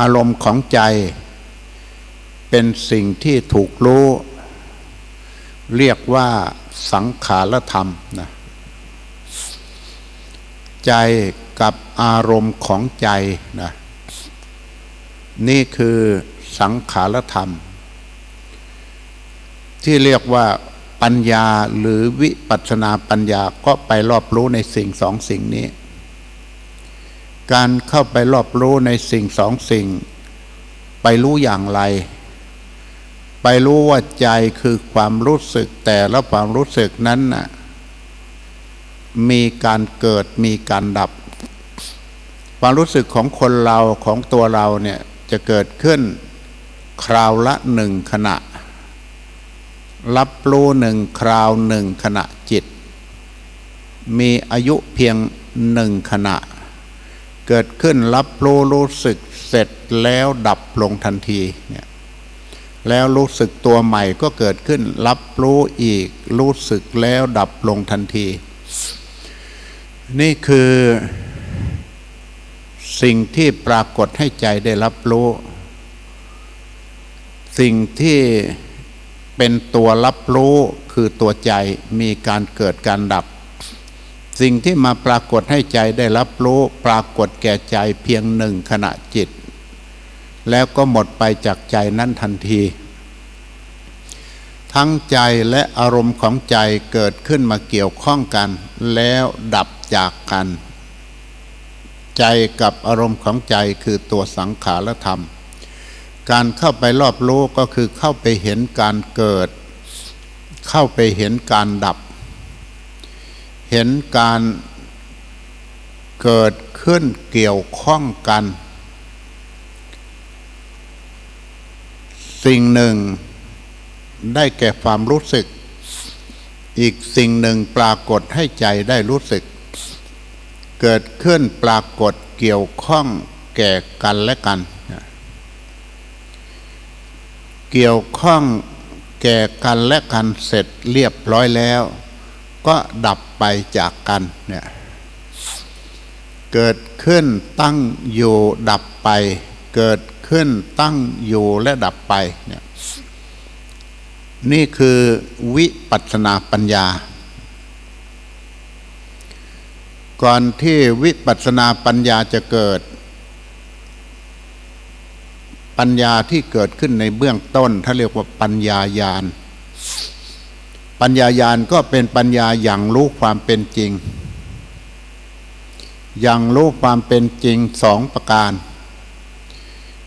อารมณ์ของใจ เป็นสิ่งที่ถูกรู้ เรียกว่าสังขารธรรมนะใจกับอารมณ์ของใจนะนี่คือสังขารธรรม ที่เรียกว่าปัญญาหรือวิปัสสนาปัญญาก็ไปรอบรู้ในสิ่งสองสิ่งนี้ การเข้าไปรอบรู้ในสิ่งสองสิ่ง ไปรู้อย่างไร ไปรู้ว่าใจคือความรู้สึกแต่และความรู้สึกนั้นน่ะมีการเกิดมีการดับ ความรู้สึกของคนเราของตัวเราเนี่ยจะเกิดขึ้นคราวละหนึ่งขณะ รับรู้หนึ่งคราวหนึ่งขณะจิต มีอายุเพียงหนึ่งขณะ เกิดขึ้นรับรู้รู้สึกเสร็จแล้วดับลงทันทีเนี่ยแล้วรู้สึกตัวใหม่ก็เกิดขึ้น รับรู้อีก รู้สึกแล้วดับลงทันที นี่คือสิ่งที่ปรากฏให้ใจได้รับรู้ สิ่งที่เป็นตัวรับรู้คือตัวใจมีการเกิดการดับ สิ่งที่มาปรากฏให้ใจได้รับรู้ปรากฏแก่ใจเพียงหนึ่งขณะจิต แล้วก็หมดไปจากใจนั้นทันที ทั้งใจและอารมณ์ของใจเกิดขึ้นมาเกี่ยวข้องกัน แล้วดับจากกัน ใจกับอารมณ์ของใจคือตัวสังขารธรรม การเข้าไปรอบรู้ก็คือเข้าไปเห็นการเกิด เข้าไปเห็นการดับ เห็นการเกิดขึ้นเกี่ยวข้องกัน สิ่งหนึ่งได้แก่ความรู้สึก อีกสิ่งหนึ่งปรากฏให้ใจได้รู้สึก เกิดขึ้นปรากฏเกี่ยวข้องแก่กันและกัน เกี่ยวข้องแก่กันและกันเสร็จเรียบร้อยแล้ว ก็ดับไปจากกันเนี่ยเกิดขึ้นตั้งอยู่ดับไป เกิดขึ้นตั้งอยู่และดับไปเนี่ยนี่คือวิปัสสนาปัญญา ก่อนที่วิปัสสนาปัญญาจะเกิด ปัญญาที่เกิดขึ้นในเบื้องต้นถ้าเรียกว่าปัญญายาณ ปัญญายาณก็เป็นปัญญาอย่างรู้ความเป็นจริง อย่างรู้ความเป็นจริงสองประการ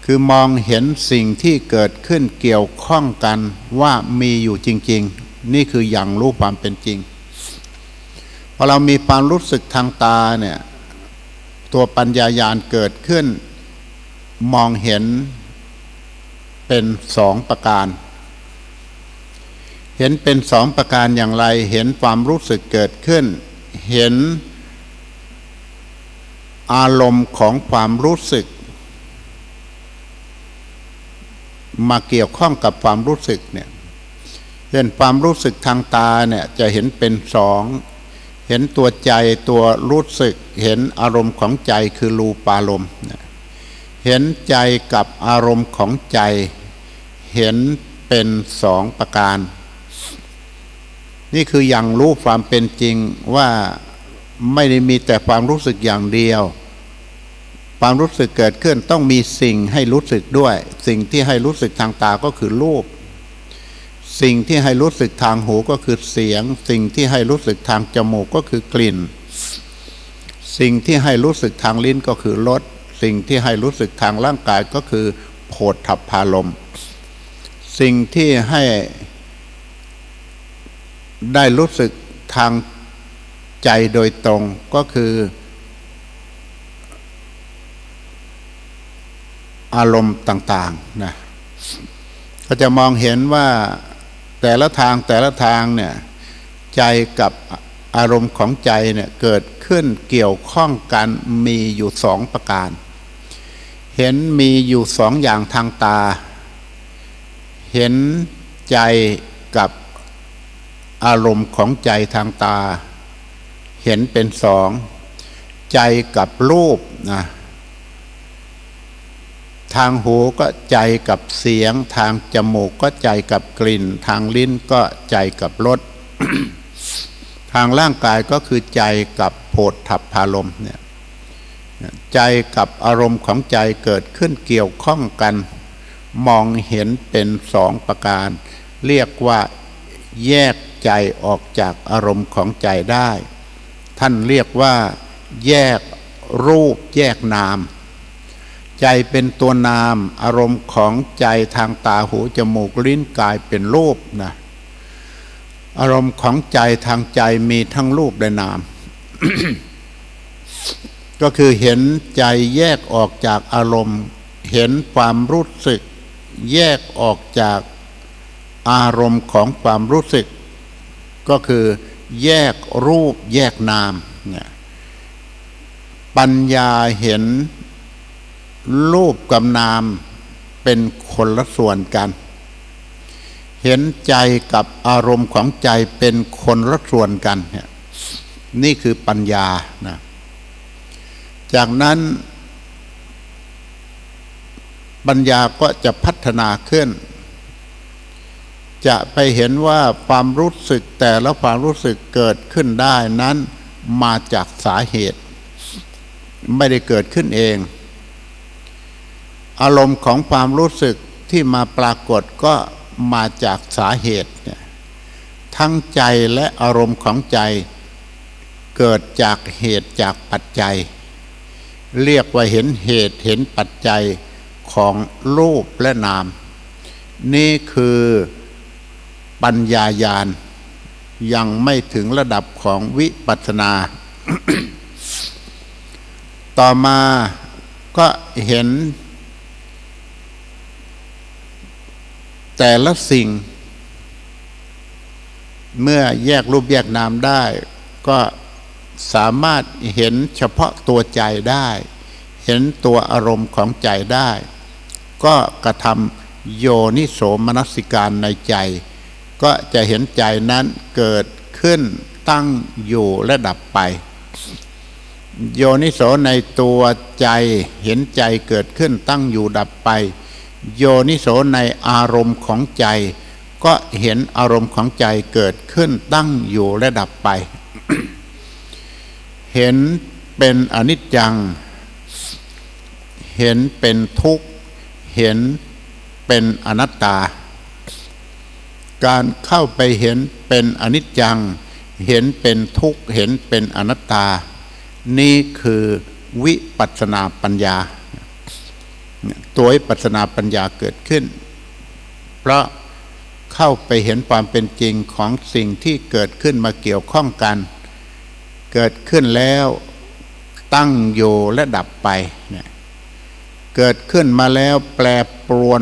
คือมองเห็นสิ่งที่เกิดขึ้นเกี่ยวข้องกันว่ามีอยู่จริง ๆ นี่คืออย่างรู้ความเป็นจริงพอเรามีความรู้สึกทางตาเนี่ยตัวปัญญายาณเกิดขึ้น มองเห็นเป็นสองประการ เห็นเป็นสองประการอย่างไร เห็นความรู้สึกเกิดขึ้น เห็นอารมณ์ของความรู้สึก มาเกี่ยวข้องกับความรู้สึกเนี่ยเช่นความรู้สึกทางตาเนี่ยจะเห็นเป็นสองเห็นตัวใจตัวรู้สึก เห็นอารมณ์ของใจคือรูปารมณ์เห็นใจกับอารมณ์ของใจ เห็นเป็นสองประการ นี่คืออย่างรู้ความเป็นจริงว่าไม่ได้มีแต่ความรู้สึกอย่างเดียว ความรู้สึกเกิดขึ้นต้องมีสิ่งให้รู้สึกด้วย สิ่งที่ให้รู้สึกทางตาก็คือรูป สิ่งที่ให้รู้สึกทางหูก็คือเสียง สิ่งที่ให้รู้สึกทางจมูกก็คือกลิ่น สิ่งที่ให้รู้สึกทางลิ้นก็คือรส สิ่งที่ให้รู้สึกทางร่างกายก็คือโผฏฐัพพารม สิ่งที่ให้ ได้รู้สึกทางใจโดยตรงก็คือ อารมณ์ต่างๆนะก็จะมองเห็นว่าแต่ละทางแต่ละทางเนี่ยใจกับอารมณ์ของใจเนี่ยเกิดขึ้นเกี่ยวข้องกันมีอยู่สองประการ เห็นมีอยู่สองอย่างทางตา เห็นใจกับ อารมณ์ของใจทางตา เห็นเป็นสอง ใจกับรูปนะทางหูก็ใจกับเสียง ทางจมูกก็ใจกับกลิ่น ทางลิ้นก็ใจกับรสทางร่างกายก็คือใจกับโผฏฐัพพารมเนี่ยใจกับอารมณ์ของใจเกิดขึ้นเกี่ยวข้องกัน มองเห็นเป็นสองประการ เรียกว่าแยก ใจออกจากอารมณ์ของใจได้ ท่านเรียกว่าแยกรูปแยกนาม ใจเป็นตัวนามอารมณ์ของใจทางตาหูจมูกลิ้นกายเป็นรูปนะอารมณ์ของใจทางใจมีทั้งรูปและนาม ก็คือเห็นใจแยกออกจากอารมณ์ เห็นความรู้สึก แยกออกจากอารมณ์ของความรู้สึก ก็คือแยกรูปแยกนามเนี่ยปัญญาเห็นรูปกับนามเป็นคนละส่วนกัน เห็นใจกับอารมณ์ของใจเป็นคนละส่วนกันเนี่ยนี่คือปัญญานะจากนั้น ปัญญาก็จะพัฒนาขึ้น จะไปเห็นว่าความรู้สึกแต่ละความรู้สึกเกิดขึ้นได้นั้นมาจากสาเหตุ ไม่ได้เกิดขึ้นเอง อารมณ์ของความรู้สึกที่มาปรากฏก็มาจากสาเหตุเนี่ยทั้งใจและอารมณ์ของใจ เกิดจากเหตุจากปัจจัย เรียกว่าเห็นเหตุเห็นปัจจัยของรูปและนาม นี่คือ ปัญญายาณยังไม่ถึงระดับของวิปัสสนา ต่อมาก็เห็น แต่ละสิ่ง เมื่อแยกรูปแยกนามได้ ก็สามารถเห็นเฉพาะตัวใจได้ เห็นตัวอารมณ์ของใจได้ ก็กระทำโยนิโสมนสิการในใจ ก็จะเห็นใจนั้นเกิดขึ้นตั้งอยู่และดับไป โยนิโสในตัวใจเห็นใจเกิดขึ้นตั้งอยู่ดับไป โยนิโสในอารมณ์ของใจ ก็เห็นอารมณ์ของใจเกิดขึ้นตั้งอยู่และดับไป เห็นเป็นอนิจจัง เห็นเป็นทุกข์ เห็นเป็นอนัตตา การเข้าไปเห็นเป็นอนิจจัง เห็นเป็นทุกข์ เห็นเป็นอนัตตา นี่คือวิปัสนาปัญญา ตัววิปัสนาปัญญาเกิดขึ้น เพราะเข้าไปเห็นความเป็นจริงของสิ่งที่เกิดขึ้นมาเกี่ยวข้องกัน เกิดขึ้นแล้วตั้งอยู่และดับไปเนี่ยเกิดขึ้นมาแล้วแปรปรวน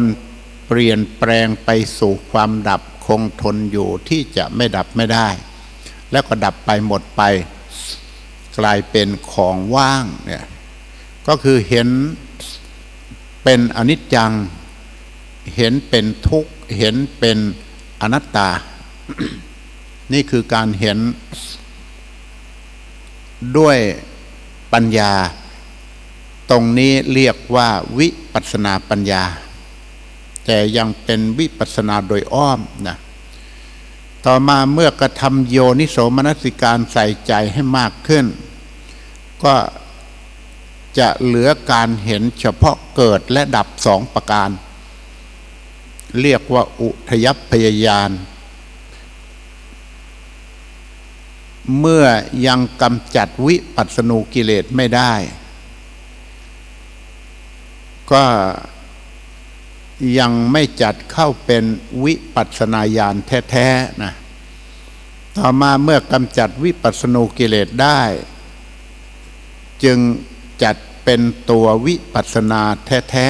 เปลี่ยนแปลงไปสู่ความดับ งทนอยู่ที่จะไม่ดับไม่ได้ แล้วก็ดับไปหมดไป กลายเป็นของว่างเนี่ยก็คือเห็นเป็นอนิจจัง เห็นเป็นทุกข์เห็นเป็นอนัตตา นี่คือการเห็นด้วยปัญญา ตรงนี้เรียกว่าวิปัสสนาปัญญา แต่ยังเป็นวิปัสสนาโดยอ้อมนะต่อมาเมื่อกระทำโยนิโสมนสิการใส่ใจให้มากขึ้น ก็จะเหลือการเห็นเฉพาะเกิดและดับสองประการ เรียกว่าอุทยพยายานเมื่อยังกำจัดวิปัสสนูกิเลสไม่ได้ ก็ ยังไม่จัดเข้าเป็นวิปัสนาญาณแท้ๆนะต่อมาเมื่อกำจัดวิปัสนูกิเลสได้ จึงจัดเป็นตัววิปัสสนาแท้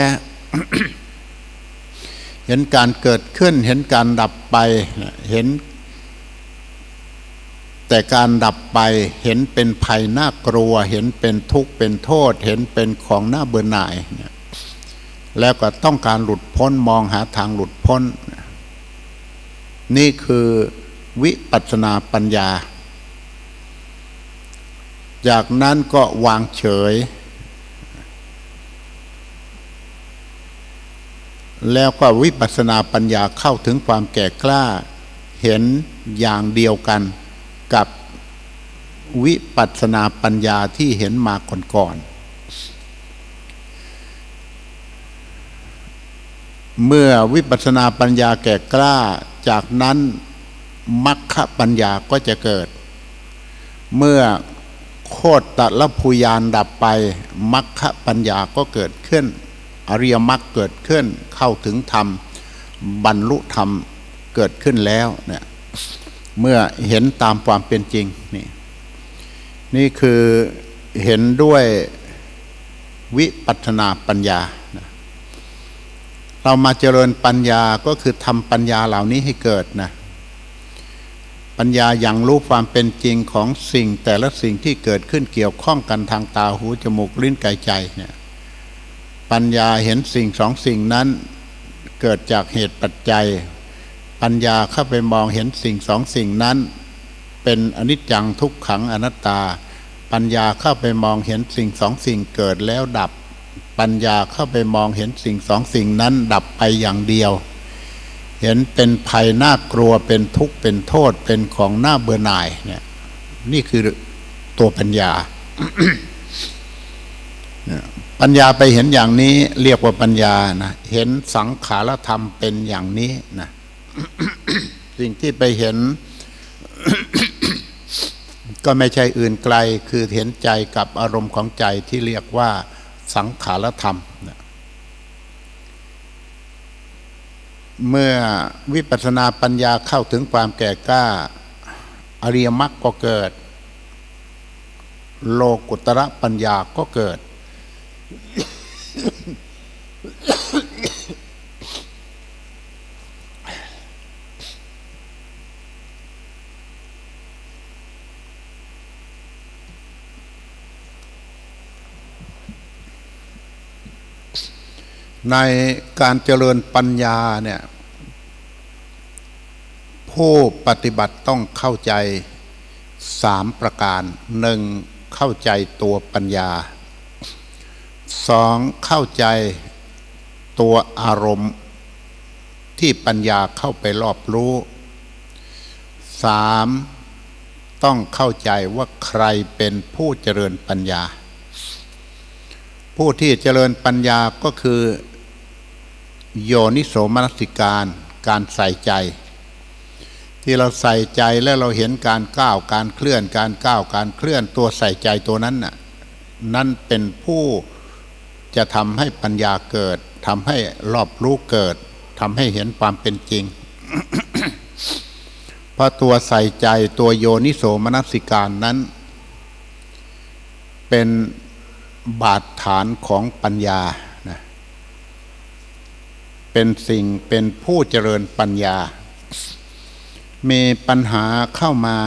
ๆเห็นการเกิดขึ้นเห็นการดับไปเห็น แต่การดับไปเห็นเป็นภัยน่ากลัว เห็นเป็นทุกข์เป็นโทษ เห็นเป็นของน่าเบื่อหน่ายเนี่ย แล้วก็ต้องการหลุดพ้นมองหาทางหลุดพ้น นี่คือวิปัสสนาปัญญา จากนั้นก็วางเฉย แล้วก็วิปัสสนาปัญญาเข้าถึงความแก่กล้า เห็นอย่างเดียวกันกับวิปัสสนาปัญญาที่เห็นมาก่อนๆ เมื่อวิปัสสนาปัญญาแก่กล้า จากนั้นมัคคะปัญญาก็จะเกิด เมื่อโคตรละภูยานดับไปมัคคะปัญญาก็เกิดขึ้น อริยมรรคเกิดขึ้นเข้าถึงธรรม บรรลุธรรมเกิดขึ้นแล้วเนี่ยเมื่อเห็นตามความเป็นจริงนี่นี่คือเห็นด้วยวิปัสนาปัญญา เรามาเจริญปัญญาก็คือทำปัญญาเหล่านี้ให้เกิดนะปัญญาอย่างรู้ความเป็นจริงของสิ่งแต่ละสิ่งที่เกิดขึ้นเกี่ยวข้องกันทางตาหูจมูกลิ้นกายใจเนี่ยปัญญาเห็นสิ่งสองสิ่งนั้น เกิดจากเหตุปัจจัย ปัญญาเข้าไปมองเห็นสิ่งสองสิ่งนั้น เป็นอนิจจังทุกขังอนัตตา ปัญญาเข้าไปมองเห็นสิ่งสองสิ่งเกิดแล้วดับ ปัญญาเข้าไปมองเห็นสิ่งสองสิ่งนั้นดับไปอย่างเดียว เห็นเป็นภัยน่ากลัวเป็นทุกข์เป็นโทษเป็นของน่าเบื่อหน่ายเนี่ยนี่คือตัวปัญญา ปัญญาไปเห็นอย่างนี้เรียกว่าปัญญานะเห็นสังขารธรรมเป็นอย่างนี้นะสิ่งที่ไปเห็นก็ไม่ใช่อื่นไกล คือเห็นใจกับอารมณ์ของใจที่เรียกว่า สังขารธรรม เมื่อวิปัสสนาปัญญาเข้าถึงความแก่กล้า อริยมรรคก็เกิด โลกุตระปัญญาก็เกิด ในการเจริญปัญญาเนี่ยผู้ปฏิบัติต้องเข้าใจสามประการหนึ่งเข้าใจตัวปัญญาสองเข้าใจตัวอารมณ์ที่ปัญญาเข้าไปรอบรู้สามต้องเข้าใจว่าใครเป็นผู้เจริญปัญญา ผู้ที่เจริญปัญญาก็คือ โยนิโสมนสิการการใส่ใจ ที่เราใส่ใจแล้วเราเห็นการก้าวการเคลื่อนการก้าวการเคลื่อนตัวใส่ใจตัวนั้นน่ะนั่นเป็นผู้จะทำให้ปัญญาเกิดทำให้รอบรู้เกิดทำให้เห็นความเป็นจริงเพราะตัวใส่ใจตัวโยนิโสมนสิการนั้น เป็นบาดฐานของปัญญา เป็นสิ่งเป็นผู้เจริญปัญญา มีปัญหาเข้ามา